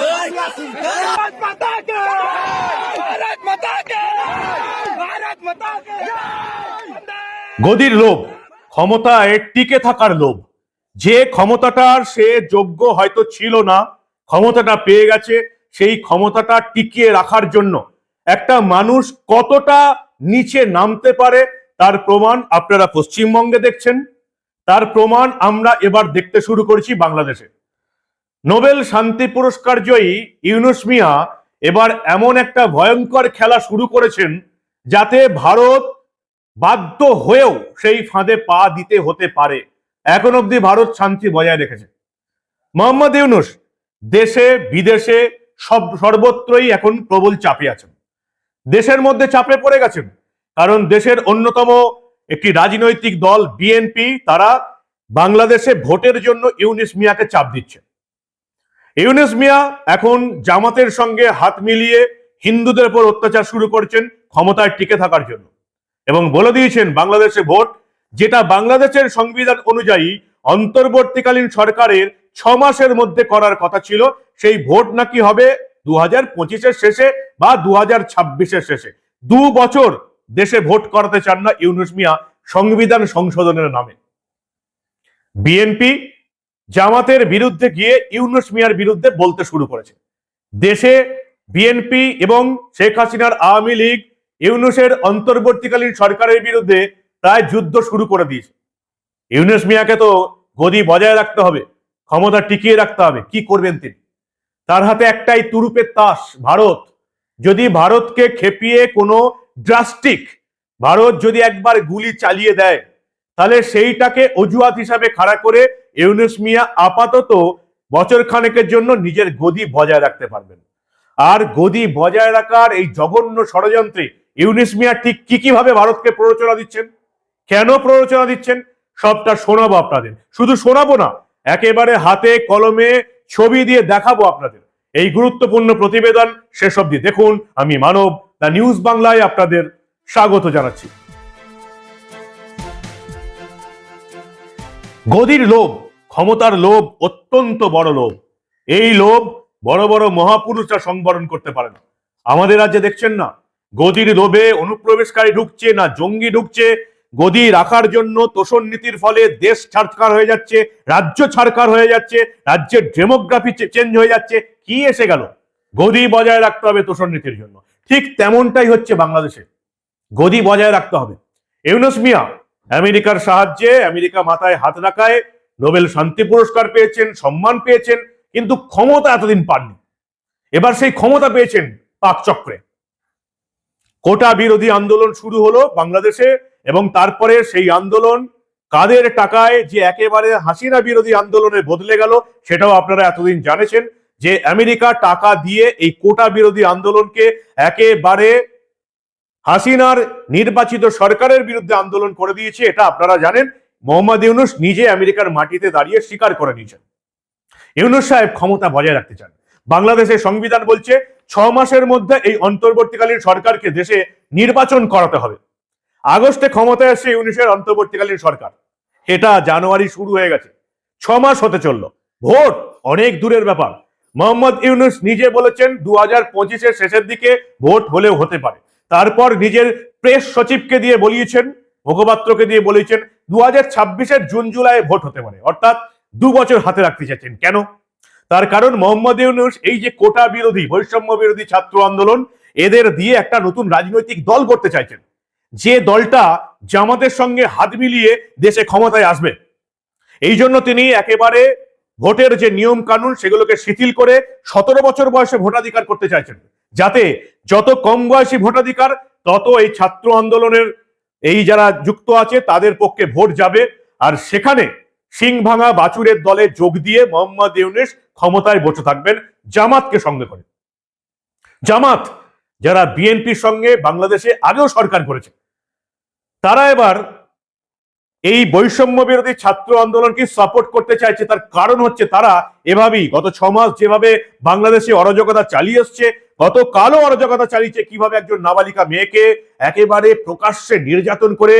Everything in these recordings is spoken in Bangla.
भारत माता के भारत माता के भारत माता के গদির লোভ ক্ষমতায় টিকে থাকার লোভ যে ক্ষমতাটার সে যোগ্য হয়তো ছিল না ক্ষমতাটা পেয়ে গেছে সেই ক্ষমতাটা টিকিয়ে রাখার জন্য একটা মানুষ কতটা নিচে নামতে পারে তার প্রমাণ আপনারা পশ্চিমবঙ্গে দেখছেন। তার প্রমাণ আমরা এবার দেখতে শুরু করেছি বাংলাদেশে। নোবেল শান্তি পুরস্কার জয়ী ইউনুস মিয়া এবার এমন একটা ভয়ঙ্কর খেলা শুরু করেছেন যাতে ভারত বাধ্য হয়েও সেই ফাঁদে পা দিতে হতে পারে। এখন অবধি ভারত শান্তি বজায় রেখেছে। মোহাম্মদ ইউনুস দেশে, বিদেশে সব সর্বত্রই এখন প্রবল চাপে আছেন। দেশের মধ্যে চাপে পড়ে গেছেন, কারণ দেশের অন্যতম একটি রাজনৈতিক দল বিএনপি, তারা বাংলাদেশে ভোটের জন্য ইউনিস মিয়াকে চাপ দিচ্ছে। ইউনিস মিয়া এখন জামাতের সঙ্গে হাত মিলিয়ে হিন্দুদের উপর অত্যাচার শুরু করছেন ক্ষমতায় টিকে থাকার জন্য এবং বলে দিয়েছেন বাংলাদেশে ভোট, যেটা বাংলাদেশের সংবিধান অনুযায়ী অন্তর্বর্তীকালীন সরকারের ছ মাসের মধ্যে করার কথা ছিল। সেই ভোট নাকি হবে দু হাজার পঁচিশের শেষে বা দু হাজার ছাব্বিশের শেষে। দু বছর দেশে ভোট করাতে চান না ইউনুস মিয়া সংবিধান সংশোধনের নামে। বিএনপি জামাতের বিরুদ্ধে গিয়ে ইউনুস মিয়ার বিরুদ্ধে বলতে শুরু করেছে। দেশে বিএনপি এবং শেখ হাসিনার আওয়ামী লীগ ইউনুসের অন্তর্বর্তীকালীন সরকারের বিরুদ্ধে প্রায় যুদ্ধ শুরু করে দিয়েছে। ইউনুস মিয়াকে তো গদি বজায় রাখতে হবে। ক্ষমতা টিকিয়ে রাখতে হবে। কি করবেন তিনি? তার হাতে একটাই তুরুপের তাস, ভারত। যদি ভারতকে খেপিয়ে কোনো ড্রাস্টিক ভারত যদি একবার গুলি চালিয়ে দেয়, তাহলে সেইটাকে অজুহাত হিসাবে খাড়া করে ইউনুস মিয়া আপাতত বছর খানেকের জন্য নিজের গদি বজায় রাখতে পারবেন। আর গদি বজায় রাখার এই জঘন্য ষড়যন্ত্রে ইউনিস মিয়া ঠিক কি কীভাবে ভারতকে প্ররোচনা দিচ্ছেন? কেন প্ররোচনা দিচ্ছেন? সবটা শোনাবো আপনাদের। শুধু শোনাবো না একেবারে হাতে কলমে ছবি দিয়ে দেখাবো আপনাদের। এই গুরুত্বপূর্ণ প্রতিবেদন শেষ অবধি দেখুন। আমি মানব, দ্য নিউজ বাংলায় আপনাদের স্বাগত জানাচ্ছি। গদির লোভ, ক্ষমতার লোভ অত্যন্ত বড় লোভ। এই লোভ বড় বড় মহাপুরুষরা সংবরণ করতে পারে না। আমাদের রাজ্যে দেখছেন না, গদির লোভে অনুপ্রবেশকারী ঢুকছে না, জঙ্গি ঢুকছে গদি রাখার জন্য তোষণ নীতির ফলে দেশ ছাড়কার হয়ে যাচ্ছে, রাজ্য ছাড়কার হয়ে যাচ্ছে, রাজ্যের ডেমোগ্রাফি চেঞ্জ হয়ে যাচ্ছে। কি এসে গেল? গদি বজায় রাখতে হবে তোষণ নীতির জন্য। ঠিক তেমনটাই হচ্ছে বাংলাদেশে। গদি বজায় রাখতে হবে। ইউনুস মিয়া আমেরিকার সাহায্যে আমেরিকা মাথায় হাত রাখায় নোবেল শান্তি পুরস্কার পেয়েছেন, সম্মান পেয়েছেন, কিন্তু ক্ষমতা এতদিন পাননি। এবার সেই ক্ষমতা পেয়েছেন পাক চক্রে। কোটা বিরোধী আন্দোলন শুরু হলো বাংলাদেশে। এবং তারপরে সেই আন্দোলন কাদের টাকায় যে একেবারে হাসিনা বিরোধী আন্দোলনে বদলে গেল সেটাও আপনারা এতদিন জানেছেন যে আমেরিকা টাকা দিয়ে এই কোটা বিরোধী আন্দোলনকে একেবারে হাসিনার নির্বাচিত সরকারের বিরুদ্ধে আন্দোলন করে দিয়েছে, এটা আপনারা জানেন। মোহাম্মদ ইউনুস নিজে আমেরিকার মাটিতে দাঁড়িয়ে স্বীকার করে নিয়েছেন। ইউনুস সাহেব ক্ষমতা বজায় রাখতে চান। বাংলাদেশের সংবিধান বলছে, ছ মাসের মধ্যে এই অন্তর্বর্তীকালীন সরকারকে দেশে নির্বাচন করাতে হবে। আগস্টে ক্ষমতায় আসছে ইউনিসের অন্তর্বর্তীকালীন সরকার। এটা জানুয়ারি শুরু হয়ে গেছে। ছ মাস হতে চলল। ভোট অনেক দূরের ব্যাপার। মোহাম্মদ ইউনুস নিজে বলেছেন দু হাজার পঁচিশের শেষের দিকে ভোট হলেও হতে পারে। তারপর নিজের প্রেস সচিবকে দিয়ে বলিয়েছেন, মুখপাত্রকে দিয়ে বলিয়েছেন দু হাজার ছাব্বিশের জুন জুলাই ভোট হতে পারে। অর্থাৎ দু বছর হাতে রাখতে চাইছেন। কেন? তার কারণ মোহাম্মদ ইউনুস এই যে কোটা বিরোধী, বৈষম্য বিরোধী ছাত্র আন্দোলন, এদের দিয়ে একটা নতুন রাজনৈতিক দল করতে চাইছেন। যে দলটা জামাতের সঙ্গে হাত মিলিয়ে দেশে ক্ষমতায় আসবে। এই জন্য তিনি একেবারে ভোটের যে নিয়ম কানুন সেগুলোকে শিথিল করে সতেরো বছর বয়সে ভোটাধিকার করতে চাইছেন। যাতে যত কম বয়সী ভোটাধিকার, তত এই ছাত্র আন্দোলনের এই যারা যুক্ত আছে, তাদের পক্ষে ভোট যাবে। আর সেখানে সিং ভাঙা বাছুরের দলে যোগ দিয়ে মোহাম্মদ ইউনিস ক্ষমতায় বসে থাকবেন জামাতকে সঙ্গে করে। জামাত যারা বিএনপির সঙ্গে বাংলাদেশে আগেও সরকার করেছে তারা এবার এই বৈষম্য বিরোধী ছাত্র আন্দোলনকে সাপোর্ট করতে চাইছে। তার কারণ হচ্ছে তারা এভাবেই গত ছ মাস যেভাবে বাংলাদেশে অরাজকতা চালিয়ে এসছে, গতকালও অরাজকতা চালিয়েছে কীভাবে একজন নাবালিকা মেয়েকে একেবারে প্রকাশ্যে নির্যাতন করে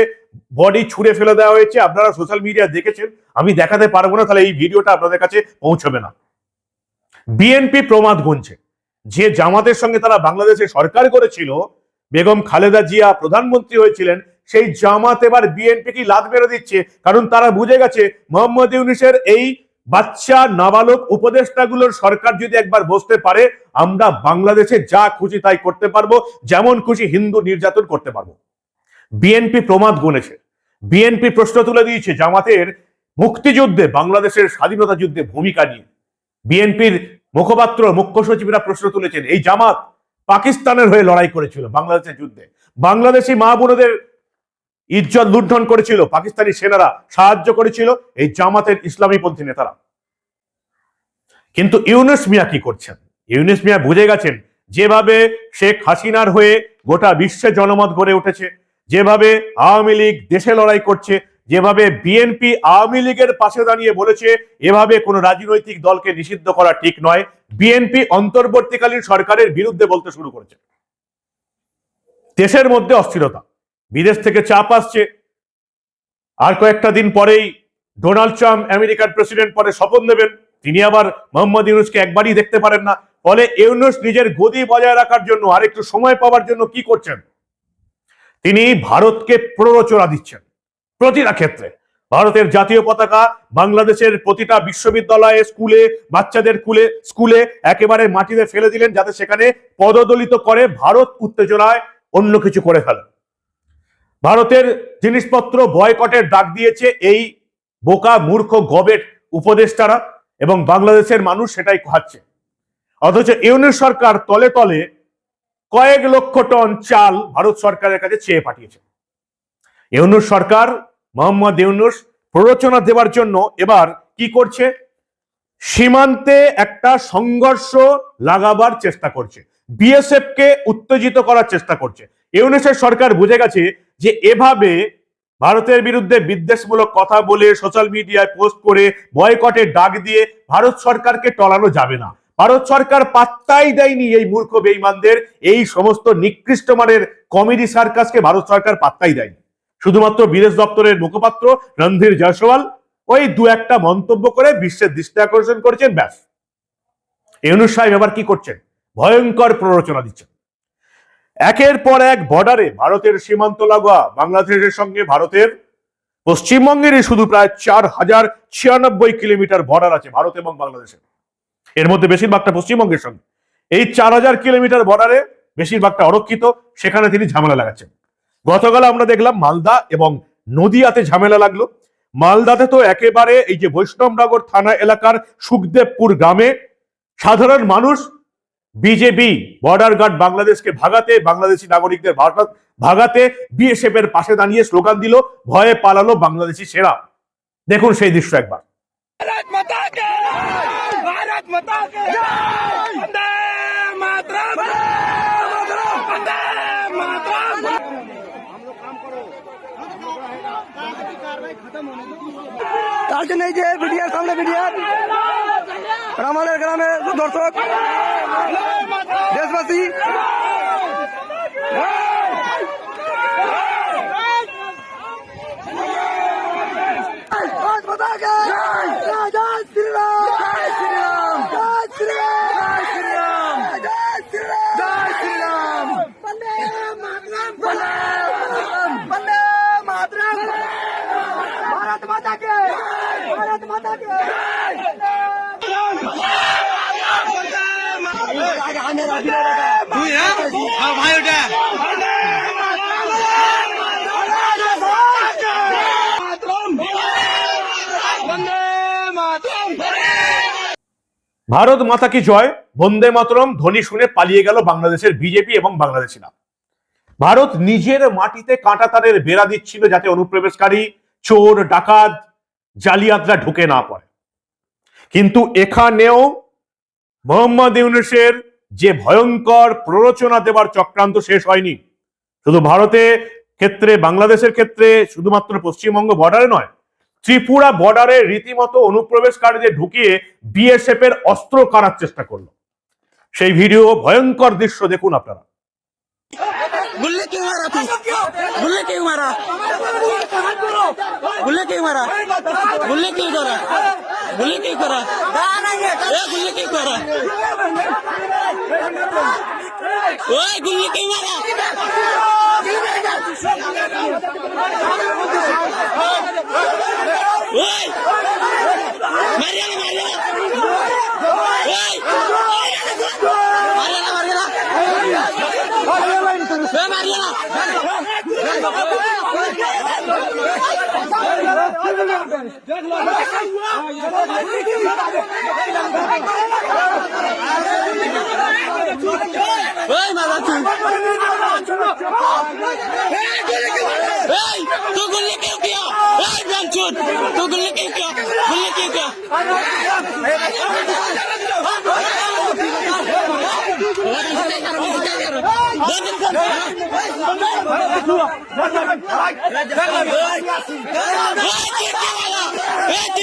বডি ছুঁড়ে ফেলে দেওয়া হয়েছে। আপনারা সোশ্যাল মিডিয়া দেখেছেন। আমি দেখাতে পারব না, তাহলে এই ভিডিওটা আপনাদের কাছে পৌঁছবে না। বিএনপি প্রমাদ গুনছে। যে জামাতের সঙ্গে তারা বাংলাদেশে সরকার করেছিল, বেগম খালেদা জিয়া প্রধানমন্ত্রী হয়েছিলেন সেই জামাত এবার বিএনপি কি লাদ মেরে দিচ্ছে? কারণ তারা বুঝে গেছে মোহাম্মদ ইউনিসের এই বাচ্চা নাবালক উপদেষ্টাগুলোর সরকার যদি একবার বসতে পারে, আমরা বাংলাদেশে যা খুশি তাই করতে পারব, যেমন খুশি হিন্দু নির্যাতন করতে পারব। বিএনপি প্রমাদ গুনেছে। বিএনপি প্রশ্ন তুলে দিয়েছে জামাতের মুক্তিযুদ্ধে, বাংলাদেশের স্বাধীনতা যুদ্ধে ভূমিকা নিয়ে। বিএনপির মুখপাত্র, মুখ্য সচিবরা প্রশ্ন তুলেছেন, এই জামাত পাকিস্তানের হয়ে লড়াই করেছিল বাংলাদেশের যুদ্ধে। বাংলাদেশি মা বোনদের ইজ্জত লুণ্ঠন করেছিল পাকিস্তানি সেনারা, সাহায্য করেছিল এই জামাতের ইসলামী পন্থী নেতারা। কিন্তু ইউনুস মিয়া কি করছেন? ইউনুস মিয়া বুঝে গেছেন, যেভাবে শেখ হাসিনার হয়ে গোটা বিশ্বে জনমত গড়ে উঠেছে, যেভাবে আওয়ামী লীগ দেশে লড়াই করছে, যেভাবে বিএনপি আওয়ামী লীগের পাশে দাঁড়িয়ে বলেছে, এভাবে কোনো রাজনৈতিক দলকে নিষিদ্ধ করা ঠিক নয়। বিএনপি অন্তর্বর্তীকালীন সরকারের বিরুদ্ধে বলতে শুরু করেছে। দেশের মধ্যে অস্থিরতা। বিদেশ থেকে চাপ আসছে। আর কয়েকটা দিন পরেই ডোনাল্ড ট্রাম্প আমেরিকার প্রেসিডেন্ট পরে শপথ নেবেন। তিনি আবার মোহাম্মদ ইউনুসকে একবারই দেখতে পারেন না। ফলে ইউনুস নিজের গদি বজায় রাখার জন্য আর একটু সময় পাওয়ার জন্য কি করছেন? তিনি ভারতকে প্ররোচনা দিচ্ছেন প্রতিটা ক্ষেত্রে। ভারতের জাতীয় পতাকা বাংলাদেশের প্রতিটা বিশ্ববিদ্যালয়ে, স্কুলে, বাচ্চাদের কুলে, স্কুলে একেবারে মাটিতে ফেলে দিলেন যাতে সেখানে পদদলিত করে ভারত উত্তেজনায় অন্য কিছু করে ফেলে ভারতের জিনিসপত্র বয়কটের ডাক দিয়েছে এই বোকা, মূর্খ, গবেট উপদেষ্টারা এবং বাংলাদেশের মানুষ সেটাই খাচ্ছে। অথচ ইউনিট সরকার তলে তলে কয়েক লক্ষ টন চাল ভারত সরকারের কাছে চেয়ে পাঠিয়েছে। ইউনুস সরকার, মোহাম্মদ ইউনুস, প্ররোচনা দেওয়ার জন্য এবার কি করছে? সীমান্তে একটা সংঘর্ষ লাগাবার চেষ্টা করছে। বিএসএফ কে উত্তেজিত করার চেষ্টা করছে। ইউনুসের সরকার বুঝে গেছে যে এভাবে ভারতের বিরুদ্ধে বিদ্বেষমূলক কথা বলে সোশ্যাল মিডিয়ায় পোস্ট করে বয়কটের ডাক দিয়ে ভারত সরকারকে টলানো যাবে না। ভারত সরকার পাত্তাই দেয়নি এই মূর্খ বেইমানদের। এই সমস্ত নিকৃষ্ট মানের কমেডি সার্কাসকে ভারত সরকার পাত্তাই দেয়নি। শুধুমাত্র বিদেশ দপ্তরের মুখপাত্র রণধীর জয়সওয়াল ওই দু একটা মন্তব্য করে বিশ্বের দৃষ্টি আকর্ষণ করেছেন, ব্যাস। ইউনুস সাহেব এবার কি করছেন? ভয়ঙ্কর প্ররোচনা দিচ্ছেন। একের পর এক বর্ডারে ভারতের সীমান্ত লাগোয়া বাংলাদেশের সঙ্গে ভারতের। পশ্চিমবঙ্গেরই শুধু প্রায় চার হাজার ছিয়ানব্বই কিলোমিটার বর্ডার আছে ভারত এবং বাংলাদেশের। এর মধ্যে বেশিরভাগটা পশ্চিমবঙ্গের সঙ্গে। এই চার হাজার কিলোমিটার বর্ডারে বেশিরভাগটা অরক্ষিত, সেখানে তিনি ঝামেলা লাগাচ্ছেন। গতকাল আমরা দেখলাম মালদা এবং নদিয়াতে ঝামেলা লাগল। মালদাতে তো একেবারে এই যে বৈষ্ণবনগর থানা এলাকার সুখদেবপুর গ্রামে সাধারণ মানুষ বিজেপি বর্ডার গার্ড বাংলাদেশকে ভাগাতে বাংলাদেশি নাগরিকদের ভাগাতে বিএসএফ এর পাশে দাঁড়িয়ে স্লোগান দিল ভয়ে পালালো বাংলাদেশি সেরা। দেখুন সেই দৃশ্য একবার। কালকে নেই যে বিডিআর সামনে বিডিআর। আমাদের গ্রামে দর্শক। দেশবাসী রাজ ভারত মাতা কি জয়? বন্দে মাতরম, ধ্বনি শুনে পালিয়ে গেল বাংলাদেশের বিজেপি এবং বাংলাদেশিরা। ভারত নিজের মাটিতে কাঁটা তারের বেড়া দিচ্ছিল যাতে অনুপ্রবেশকারী, চোর, ডাকাত, জালিয়াতরা ঢুকে না পড়ে। কিন্তু এখানেও মোহাম্মদ ইউনুসের যে ভয়ঙ্কর প্ররোচনা দেওয়ার চক্রান্ত শেষ হয়নি শুধু ভারতে ক্ষেত্রে বাংলাদেশের ক্ষেত্রে শুধুমাত্র পশ্চিমবঙ্গ বর্ডারে নয় ত্রিপুরা বর্ডারে রীতিমতো অনুপ্রবেশকারীদের ঢুকিয়ে বিএসএফ এর অস্ত্র কাড়ার চেষ্টা করলো সেই ভিডিও ভয়ঙ্কর দৃশ্য দেখুন আপনারা गुल्ले क्यों मारा तू गुल्ले क्यों मारा गुल्ले क्यों मारा गुल्ले क्यों करा গুলি কি করা এ গুলি কি করা ওই গুলি কি মারা ওই মারিয়া মারিয়া ওই মারিয়া মারিয়া মারিয়া মারিয়া ওই মারা তুই এই তো গুলি কেউ কিয়া এই জানছুট তো গুলি কেউ কিয়া গুলি কেউ? কিয়া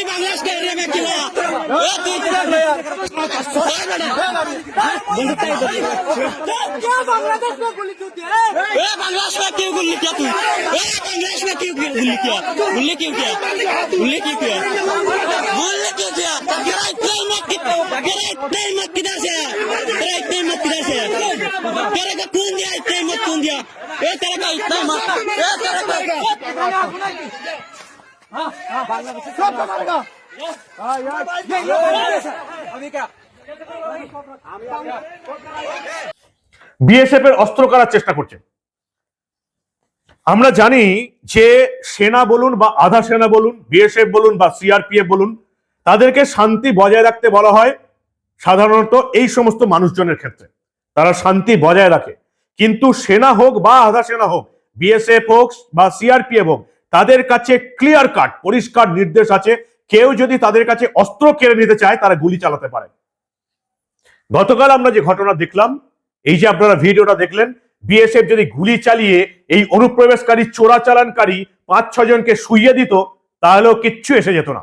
बांग्लादेश के एरिया में क्यों बांग्लादेश में क्यों गुल्ली किया तू बांग्लादेश में क्यों गुल्ली किया गुल्ली क्यों किया गुल्ली क्यों किया गुल्ली क्यों किया तेरा इतना हिम्मत तेरा इतना हिम्मत किधर से हिम्मत कौन दिया ए तेरे का इतना हिम्मत ए तेरे का বিএসএফ এর অস্ত্র করার চেষ্টা করছে আমরা জানি যে সেনা বলুন বা আধা সেনা বলুন বিএসএফ বলুন বা সিআরপিএফ বলুন তাদেরকে শান্তি বজায় রাখতে বলা হয় সাধারণত এই সমস্ত মানুষজনের ক্ষেত্রে তারা শান্তি বজায় রাখে কিন্তু সেনা হোক বা আধা সেনা হোক বিএসএফ হোক বা সিআরপিএফ হোক, তাদের কাছে ক্লিয়ার কাট পরিষ্কার নির্দেশ আছে। কেউ যদি তাদের কাছে অস্ত্র কেড়ে নিতে চায়, তারা গুলি চালাতে পারে। গতকাল আমরা যে ঘটনা দেখলাম, এই যে আপনারা ভিডিওটা দেখলেন বিএসএফ যদি গুলি চালিয়ে এই অনুপ্রবেশকারী চোরাচালানকারী পাঁচ ছজনকে শুইয়ে দিত, তাহলেও কিচ্ছু এসে যেত না।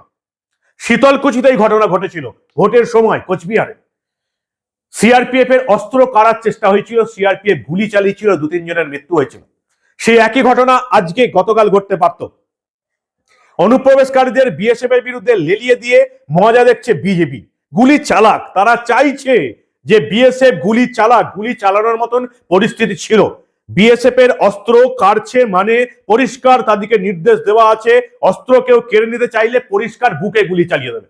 শীতলকুচিতে এই ঘটনা ঘটেছিল, ভোটের সময় কোচবিহারে। সিআরপিএফ এর অস্ত্র কারার চেষ্টা হয়েছিল, সিআরপিএফ গুলি চালিয়েছিল, দু তিনজনের মৃত্যু হয়েছিল। সেই একই ঘটনা আজকে গতকাল ঘটতে পারত। অনুপ্রবেশকারীদের বিএসএফ এর বিরুদ্ধে লেলিয়ে দিয়ে মজা দেখছে বিজেপি। গুলি চালাক, তারা চাইছে যে বিএসএফ গুলি চালাক, গুলি চালানোর মতন পরিস্থিতি ছিল। বিএসএফ এর অস্ত্র কাড়ছে মানে পরিষ্কার তাদেরকে নির্দেশ দেওয়া আছে, অস্ত্র কেউ কেড়ে নিতে চাইলে পরিষ্কার বুকে গুলি চালিয়ে দেবে।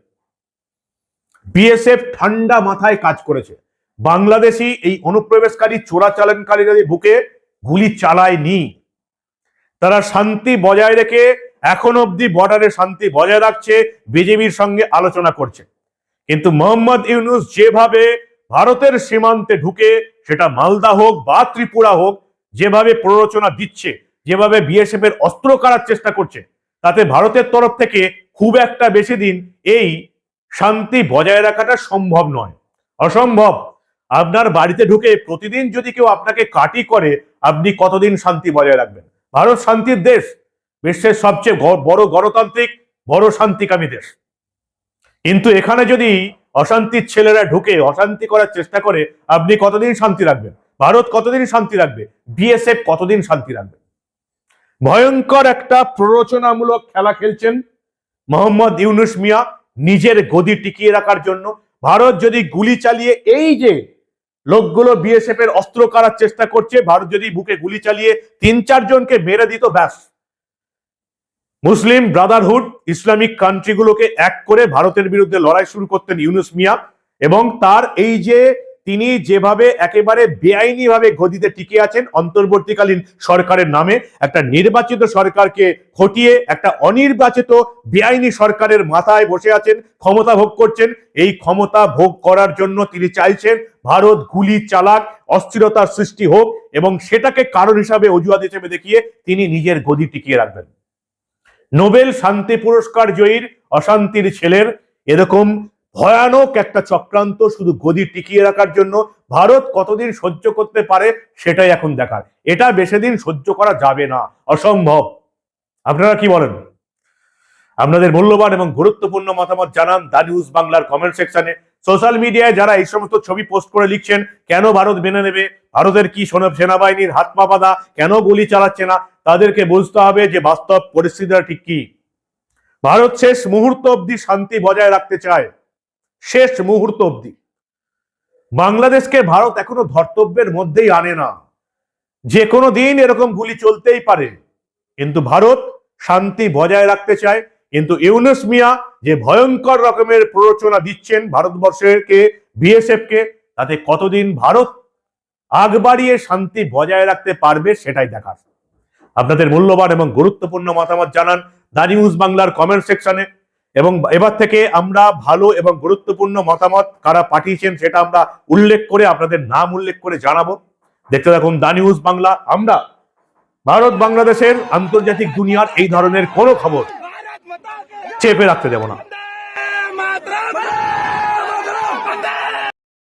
বিএসএফ ঠান্ডা মাথায় কাজ করেছে। বাংলাদেশি এই অনুপ্রবেশকারী চোরাচালানকারীদের বুকে গুলি চালায়নি। তারা শান্তি বজায় রেখে এখন অব্দি বর্ডারে শান্তি বজায় রাখছে বিজেপির সঙ্গে আলোচনা করছে। কিন্তু মোহাম্মদ ইউনুস যেভাবে ভারতের সীমান্তে ঢুকে, সেটা মালদা হোক বা ত্রিপুরা হোক, যেভাবে প্ররোচনা দিচ্ছে, যেভাবে বিএসএফ এর অস্ত্র কাড়ার চেষ্টা করছে, তাতে ভারতের তরফ থেকে খুব একটা বেশি দিন এই শান্তি বজায় রাখাটা সম্ভব নয়। অসম্ভব। আপনার বাড়িতে ঢুকে প্রতিদিন যদি কেউ আপনাকে কাটি করে, আপনি কতদিন শান্তি বজায় রাখবেন? ভারত শান্তির দেশ, বিশ্বের সবচেয়ে বড় গণতান্ত্রিক, বড় শান্তিকামী দেশ। কিন্তু এখানে যদি অশান্তির ছেলেরা ঢুকে অশান্তি করার চেষ্টা করে, আপনি কতদিন শান্তি রাখবেন? ভারত কতদিন শান্তি রাখবে? বিএসএফ কতদিন শান্তি রাখবে? ভয়ঙ্কর একটা প্ররোচনামূলক খেলা খেলছেন মোহাম্মদ ইউনুস মিয়া নিজের গদি টিকিয়ে রাখার জন্য। ভারত যদি গুলি চালিয়ে এই যে লোকগুলো বিএসএফ এর অস্ত্র কারার চেষ্টা করছে। ভারত যদি বুকে গুলি চালিয়ে তিন চারজনকে মেরে দিত, ব্যাস। মুসলিম ব্রাদারহুড, ইসলামিক কান্ট্রিগুলোকে এক করে ভারতের বিরুদ্ধে লড়াই শুরু করতেন ইউনুস মিয়া এবং তার এই যে তিনি যেভাবে একেবারে বেআইনি ভাবে গদিতে টিকে আছেন, অন্তর্বর্তীকালীন সরকারের নামে, একটা নির্বাচিত সরকারকে হটিয়ে একটা অনির্বাচিত বেআইনি সরকারের মাথায় বসে আছেন, ক্ষমতা ভোগ করছেন। এই ক্ষমতা ভোগ করার জন্য তিনি চাইছেন, ভারত গুলি চালাক, অস্থিরতার সৃষ্টি হোক এবং সেটাকে কারণ হিসাবে অজুহাত হিসেবে দেখিয়ে তিনি নিজের গদি টিকিয়ে রাখবেন। নোবেল শান্তি পুরস্কার জয়ীর অশান্তির ছেলের এরকম ভয়ানক একটা চক্রান্ত শুধু গদি টিকিয়ে রাখার জন্য ভারত কতদিন সহ্য করতে পারে সেটাই এখন দেখার। এটা বেশি দিন সহ্য করা যাবে না, অসম্ভব। আপনারা কি বলেন? আপনাদের মূল্যবান এবং গুরুত্বপূর্ণ মতামত জানান দা নিউজ বাংলার কমেন্ট সেকশনে। সোশ্যাল মিডিয়ায় যারা এই সমস্ত ছবি পোস্ট করে লিখছেন, কেন ভারত মেনে নেবে? ভারতের কি সোনা- সেনাবাহিনীর হাত পা বাঁধা? কেন গুলি চালাচ্ছে না? তাদেরকে বুঝতে হবে যে বাস্তব পরিস্থিতিটা ঠিক কি। ভারত শেষ মুহূর্ত অবধি শান্তি বজায় রাখতে চায়। শেষ মুহূর্ত অবধি। বাংলাদেশকে ভারত এখনও ধর্তব্যের মধ্যেই আনে না। যে কোনো দিন এরকম গুলি চলতেই পারে। কিন্তু ভারত শান্তি বজায় রাখতে চায়। কিন্তু ইউনুস মিয়া যে ভয়ঙ্কর রকমের প্ররোচনা দিচ্ছেন ভারতবর্ষকে বিএসএফ কে তাতে কতদিন ভারত আগ বাড়িয়ে শান্তি বজায় রাখতে পারবে সেটাই দেখার। আপনাদের মূল্যবান এবং গুরুত্বপূর্ণ মতামত জানান দা নিউজ বাংলার কমেন্ট সেকশনে এবং এবার থেকে আমরা ভালো এবং গুরুত্বপূর্ণ মতামত কারা পাঠিয়েছেন সেটা আমরা উল্লেখ করে আপনাদের নাম উল্লেখ করে জানাব। দেখতে দেখুন দা নিউজ বাংলা। আমরা ভারত বাংলাদেশের আন্তর্জাতিক দুনিয়ার এই ধরনের কোনো খবর চেপে রাখতে দেব না।